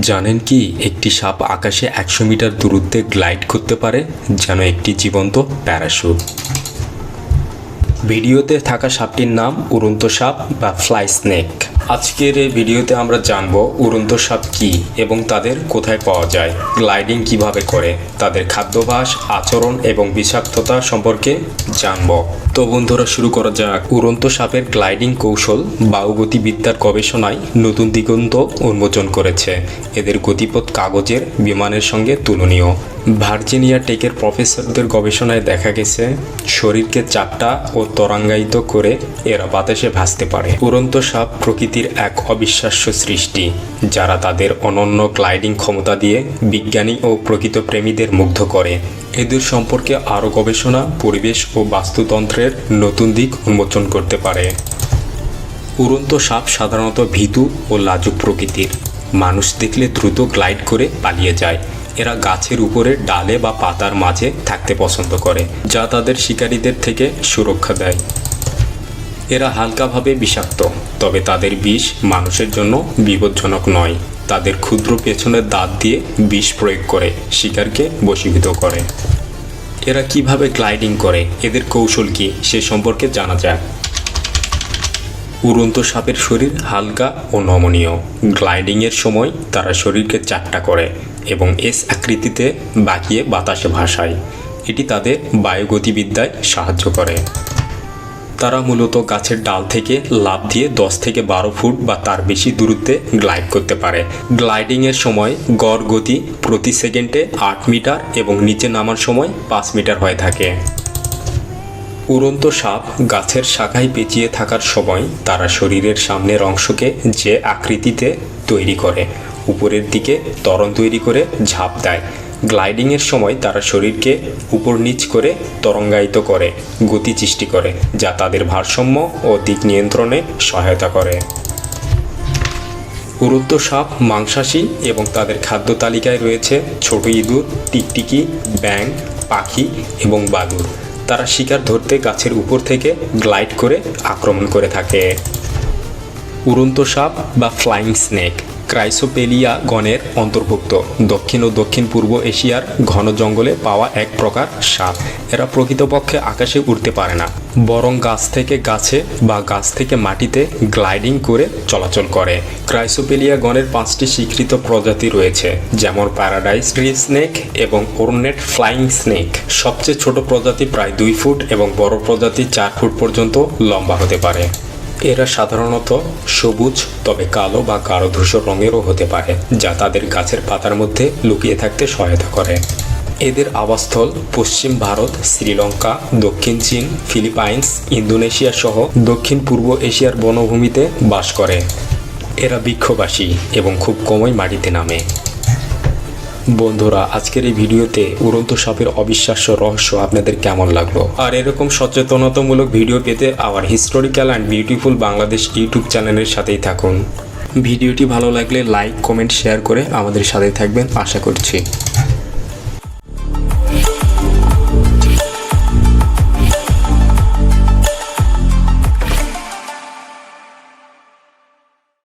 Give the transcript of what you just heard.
জানেন কি, একটি সাপ আকাশে একশো মিটার দূরত্বে গ্লাইড করতে পারে, যেন একটি জীবন্ত প্যারাশুট। ভিডিওতে থাকা সাপটির নাম উড়ন্ত সাপ বা ফ্লাই স্নেক। আজকের এই ভিডিওতে আমরা জানব উড়ন্ত সাপ কি এবং তাদের কোথায় পাওয়া যায়, গ্লাইডিং কীভাবে করে, তাদের খাদ্যাভ্যাস, আচরণ এবং বিষাক্ততা সম্পর্কে জানব। তো বন্ধুরা, শুরু করা যাক। উড়ন্ত সাপের গ্লাইডিং কৌশল বায়ুগতিবিদ্যার গবেষণায় নতুন দিগন্ত উন্মোচন করেছে। এদের গতিপথ কাগজের বিমানের সঙ্গে তুলনীয়। ভার্জিনিয়া টেকের প্রফেসরদের গবেষণায় দেখা গেছে, শরীরকে চাপটা ও তরাঙ্গায়িত করে এরা বাতাসে ভাসতে পারে। উড়ন্ত সাপ প্রকৃতির এক অবিশ্বাস্য সৃষ্টি, যারা তাদের অনন্য গ্লাইডিং ক্ষমতা দিয়ে বিজ্ঞানী ও প্রকৃত প্রেমীদের মুগ্ধ করে। এদের সম্পর্কে আরও গবেষণা, পরিবেশ ও বাস্তুতন্ত্রের নতুন দিক উন্মোচন করতে পারে। উড়ন্ত সাপ সাধারণত ভীতু ও লাজুক প্রকৃতির। মানুষ দেখলে দ্রুত গ্লাইড করে পালিয়ে যায়। এরা গাছের উপরে ডালে বা পাতার মাঝে থাকতে পছন্দ করে, যা তাদের শিকারীদের থেকে সুরক্ষা দেয়। এরা হালকাভাবে বিষাক্ত, তবে তাদের বিষ মানুষের জন্য বিপজ্জনক নয়। তাদের ক্ষুদ্র পেছনের দাঁত দিয়ে বিষ প্রয়োগ করে, শিকারকে বশীভূত করে। এরা কীভাবে গ্লাইডিং করে, এদের কৌশল কি, সে সম্পর্কে জানা যায় উড়ন্ত সাপের শরীর হালকা ও নমনীয়। গ্লাইডিংয়ের সময় তারা শরীরকে চাপটা করে এবং এস আকৃতিতে বাঁকিয়ে বাতাসে ভাসায়। এটি তাদের বায়ুগতিবিদ্যায় সাহায্য করে। তারা মূলত গাছের ডাল থেকে লাফ দিয়ে দশ থেকে বারো ফুট বা তার বেশি দূরত্বে গ্লাইড করতে পারে। গ্লাইডিংয়ের সময় গড় গতি প্রতি সেকেন্ডে আট মিটার এবং নিচে নামার সময় পাঁচ মিটার হয়ে থাকে। উড়ন্ত সাপ গাছের শাখায় পেঁচিয়ে থাকার সময় তারা শরীরের সামনের অংশকে যে আকৃতিতে তৈরি করে, উপরের দিকে তরণ তৈরি করে ঝাঁপ দেয়। গ্লাইডিংয়ের সময় তারা শরীরকে উপর নিচ করে তরঙ্গায়িত করে, গতি সৃষ্টি করে, যা তাদের ভারসাম্য ও দিক নিয়ন্ত্রণে সহায়তা করে। উড়ন্ত সাপ মাংসাশী এবং তাদের খাদ্য তালিকায় রয়েছে ছোট ইঁদুর, টিকটিকি ব্যাং পাখি এবং বাদুড় তারা শিকার ধরতে গাছের উপর থেকে গ্লাইড করে আক্রমণ করে থাকে। উড়ন্ত সাপ বা ফ্লাইং স্নেক। ক্রাইসোপেলিয়া গণের অন্তর্ভুক্ত। দক্ষিণ ও দক্ষিণ পূর্ব এশিয়ার ঘন জঙ্গলে পাওয়া এক প্রকার সাপ। এরা প্রকৃতপক্ষে আকাশে উড়তে পারে না, বরং গাছ থেকে গাছে বা গাছ থেকে মাটিতে গ্লাইডিং করে চলাচল করে। ক্রাইসোপেলিয়া গণের পাঁচটি স্বীকৃত প্রজাতি রয়েছে, যেমন প্যারাডাইস ট্রি স্নেক এবং ওরনেট ফ্লাইং স্নেক। সবচেয়ে ছোট প্রজাতি প্রায় দুই ফুট এবং বড় প্রজাতি চার ফুট পর্যন্ত লম্বা হতে পারে। এরা সাধারণত সবুজ, তবে কালো বা গাঢ় ধূসর রঙেরও হতে পারে, যা তাদের গাছের পাতার মধ্যে লুকিয়ে থাকতে সহায়তা করে। এদের আবাসস্থল পশ্চিম ভারত, শ্রীলঙ্কা, দক্ষিণ চীন, ফিলিপাইন্স, ইন্দোনেশিয়া সহ দক্ষিণ পূর্ব এশিয়ার বনভূমিতে বাস করে। এরা বৃক্ষবাসী এবং খুব কমই মাটিতে নামে। বন্ধুরা, আজকের এই ভিডিওতে উড়ন্ত সাপের অবিশ্বাস্য রহস্য আপনাদের কেমন লাগল? আর এরকম সচেতনতামূলক ভিডিও পেতে আবার historical and beautiful Bangladesh YouTube চ্যানেলের সাথেই থাকুন। ভিডিওটি ভালো লাগলে লাইক কমেন্ট শেয়ার করে আমাদের সাথে থাকবেন, আশা করছি।